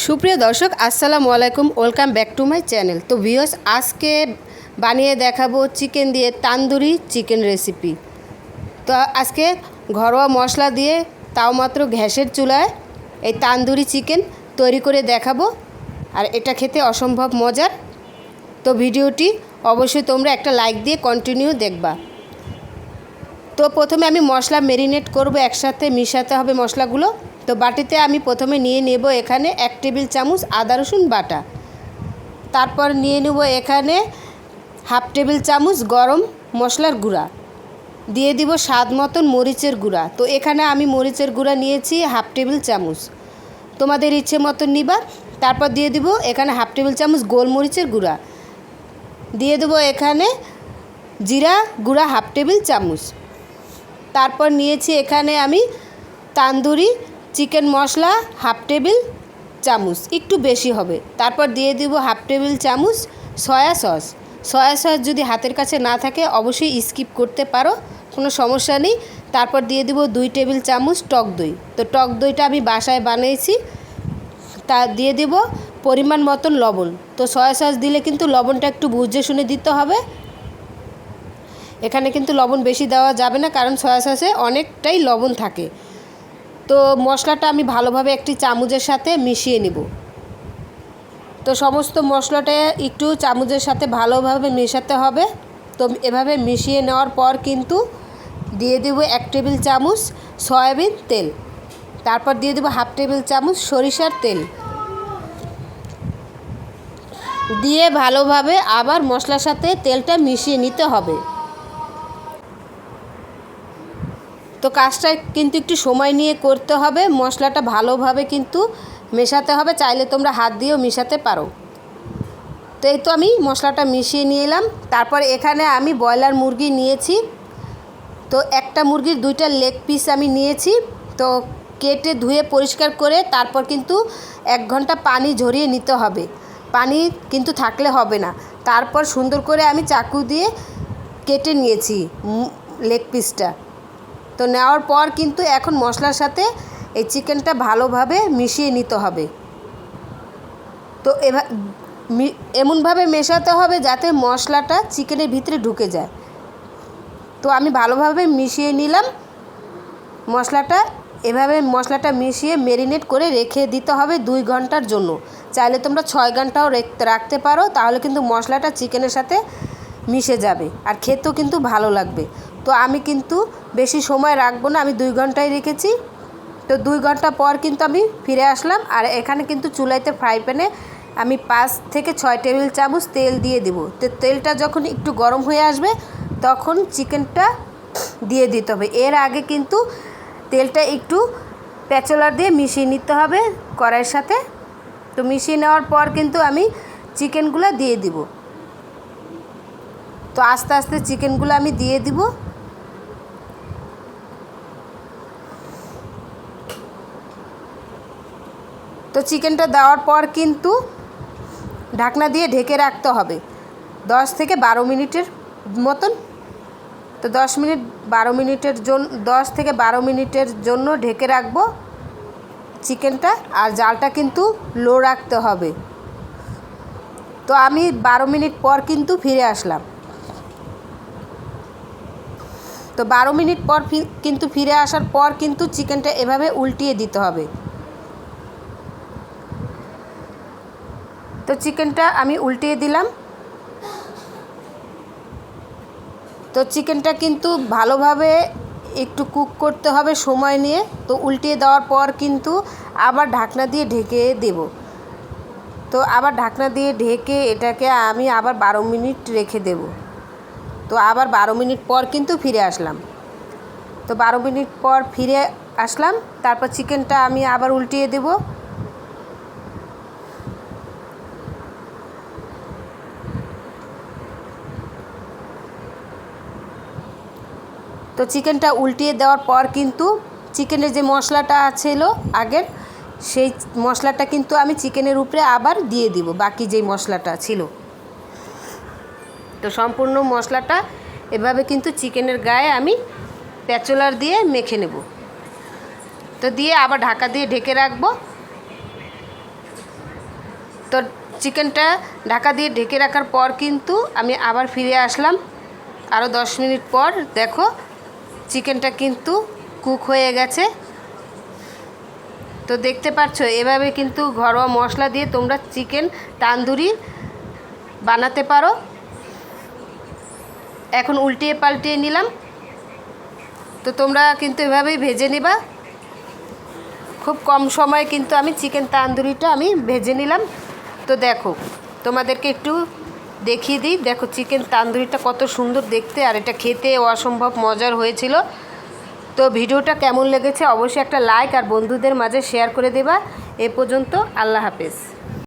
সুপ্রিয় দর্শক, আসসালামু আলাইকুম। Welcome back to my channel তো ভিউয়ার্স আজকে বানিয়ে দেখাবো চিকেন দিয়ে তান্দুরি চিকেন রেসিপি তো আজকে ঘরোয়া মশলা দিয়ে তাও মাত্র গ্যাসের চুলায় এই তান্দুরি চিকেন তৈরি করে দেখাবো। আর এটা খেতে অসম্ভব মজার। তো ভিডিওটি অবশ্যই তোমরা একটা লাইক দিয়ে কন্টিনিউ দেখবা। তো প্রথমে আমি মশলা মেরিনেট করব একসাথে, মিশাতে হবে মশলাগুলো। তো বাটিতে আমি প্রথমে নিয়ে নেব এখানে এক টেবিল চামচ আদা, রসুন বাটা। তারপর নিয়ে নেব এখানে হাফ টেবিল চামচ গরম মশলার গুঁড়া। দিয়ে দিব স্বাদ মতন মরিচের গুঁড়া। তো এখানে আমি মরিচের গুঁড়া নিয়েছি হাফ টেবিল চামচ। তোমাদের ইচ্ছে মতন নিবা। তারপর দিয়ে দিব এখানে হাফ টেবিল চামচ গোলমরিচের গুঁড়া। দিয়ে দেবো এখানে জিরা গুঁড়া হাফ টেবিল চামচ। তারপর নিয়েছি এখানে আমি tandoori, chicken masala, half table চামচ, একটু বেশি হবে। তারপর দিয়ে দিব হাফ টেবিল চামচ সয়া সস। সয়া সস যদি হাতের কাছে না থাকে, অবশ্যই স্কিপ করতে পারো, কোনো সমস্যা নেই। তারপর দিয়ে দিব দুই টেবিল চামচ টক দই। তো টক দইটা আমি বাসায় বানিয়েছি। তা দিয়ে দিব পরিমাণ মতন লবণ। তো সয়া সস দিলে কিন্তু লবণটা একটু বুঝে শুনে দিতে হবে। এখানে কিন্তু লবণ বেশি দেওয়া যাবে না, কারণ সয়া সসে অনেকটাই লবণ থাকে। তো মশলাটা আমি ভালোভাবে একটি চামচের সাথে মিশিয়ে নেব। তো সমস্ত মশলাটা একটু চামচের সাথে ভালোভাবে মেশাতে হবে। তো এভাবে মিশিয়ে নেওয়ার পর কিন্তু দিয়ে দেব এক টেবিল চামচ সয়াবিন তেল। তারপর দিয়ে দেবো হাফ টেবিল চামচ সরিষার তেল। দিয়ে ভালোভাবে আবার মশলার সাথে তেলটা মিশিয়ে নিতে হবে। তো কাজটা কিন্তু একটু সময় নিয়ে করতে হবে, মশলাটা ভালোভাবে কিন্তু মেশাতে হবে, চাইলে তোমরা হাত দিয়েও মেশাতে পারো। তো এই তো আমি মশলাটা মিশিয়ে নিয়ে এলাম তারপর এখানে আমি ব্রয়লার মুরগি নিয়েছি। তো একটা মুরগির দুইটা লেগ পিস আমি নিয়েছি, তো কেটে ধুয়ে পরিষ্কার করে তারপর কিন্তু এক ঘণ্টা পানি ঝরিয়ে নিতে হবে। পানি কিন্তু থাকলে হবে না। তারপর সুন্দর করে আমি চাকু দিয়ে কেটে নিয়েছি লেগ পিসটা তো নেওয়ার পর কিন্তু এখন মশলার সাথে এই চিকেনটা ভালোভাবে মিশিয়ে নিতে হবে। তো এভা এমনভাবে মেশাতে হবে যাতে মশলাটা চিকেনের ভিতরে ঢুকে যায়। তো আমি ভালোভাবে মিশিয়ে নিলাম। মশলাটা এভাবে মশলাটা মিশিয়ে মেরিনেট করে রেখে দিতে হবে দুই ঘণ্টার জন্য। চাইলে তোমরা ছয় ঘন্টাও রাখতে পারো, তাহলে কিন্তু মশলাটা চিকেনের সাথে মিশে যাবে। আর খেতেও কিন্তু ভালো লাগবে। তো আমি কিন্তু বেশি সময় রাখব না, আমি দুই ঘন্টায় রেখেছি। তো দুই ঘণ্টা পর কিন্তু আমি ফিরে আসলাম আর এখানে কিন্তু চুলাইতে ফ্রাই প্যানে আমি পাঁচ থেকে ছয় টেবিল চামচ তেল দিয়ে দেব। তো তেলটা যখন একটু গরম হয়ে আসবে, তখন চিকেনটা দিয়ে দিতে হবে। এর আগে কিন্তু তেলটা একটু প্যাচলার দিয়ে মিশিয়ে নিতে হবে কড়াইয়ের সাথে। তো মিশিয়ে নেওয়ার পর কিন্তু আমি চিকেনগুলো দিয়ে দিব। তো আস্তে আস্তে চিকেনগুলো আমি দিয়ে দিব। তো চিকেনটা দেওয়ার পর কিন্তু ঢাকনা দিয়ে ঢেকে রাখতে হবে। দশ থেকে বারো মিনিটের মতন। তো দশ মিনিট, বারো মিনিটের জন্য দশ থেকে বারো মিনিটের জন্য ঢেকে রাখব চিকেনটা। আর জালটা কিন্তু লো রাখতে হবে। তো আমি বারো মিনিট পর কিন্তু ফিরে আসলাম। তো বারো মিনিট পর কিন্তু ফিরে আসার পর কিন্তু চিকেনটা এভাবে উল্টিয়ে দিতে হবে। তো চিকেনটা আমি উল্টিয়ে দিলাম। তো চিকেনটা কিন্তু ভালোভাবে একটু কুক করতে হবে সময় নিয়ে। তো উল্টিয়ে দেওয়ার পর কিন্তু আবার ঢাকনা দিয়ে ঢেকে দেব। তো আবার ঢাকনা দিয়ে ঢেকে এটাকে আমি আবার বারো মিনিট রেখে দেব। তো আবার বারো মিনিট পর কিন্তু ফিরে আসলাম। তো বারো মিনিট পর ফিরে আসলাম। তারপর চিকেনটা আমি আবার উল্টিয়ে দেবো। তো চিকেনটা উল্টিয়ে দেওয়ার পর কিন্তু চিকেনের যে মশলাটা ছিল আগের, সেই মশলাটা কিন্তু আমি চিকেনের উপরে আবার দিয়ে দিব, বাকি যেই মশলাটা ছিল। তো সম্পূর্ণ মশলাটা এভাবে কিন্তু চিকেনের গায়ে আমি প্যাচোলার দিয়ে মেখে নেব। তো দিয়ে আবার ঢাকা দিয়ে ঢেকে রাখব। তো চিকেনটা ঢাকা দিয়ে ঢেকে রাখার পর কিন্তু আমি আবার ফিরে আসলাম। আরও দশ মিনিট পর দেখো চিকেনটা কিন্তু কুক হয়ে গেছে। তো দেখতে পাচ্ছ এভাবে কিন্তু ঘরোয়া মশলা দিয়ে তোমরা চিকেন তান্দুরি বানাতে পারো। এখন উল্টিয়ে পাল্টিয়ে নিলাম। তো তোমরা কিন্তু এভাবেই ভেজে নিবা। খুব কম সময়ে কিন্তু আমি চিকেন তান্দুরিটা আমি ভেজে নিলাম। তো দেখো, তোমাদেরকে একটু দেখিয়ে দিই। দেখো চিকেন তান্দুরিটা কত সুন্দর দেখতে আর এটা খেতে অসম্ভব মজার হয়েছিল। তো ভিডিওটা কেমন লেগেছে অবশ্যই একটা লাইক আর বন্ধুদের মাঝে শেয়ার করে দেবা। এ পর্যন্ত আল্লাহ হাফেজ।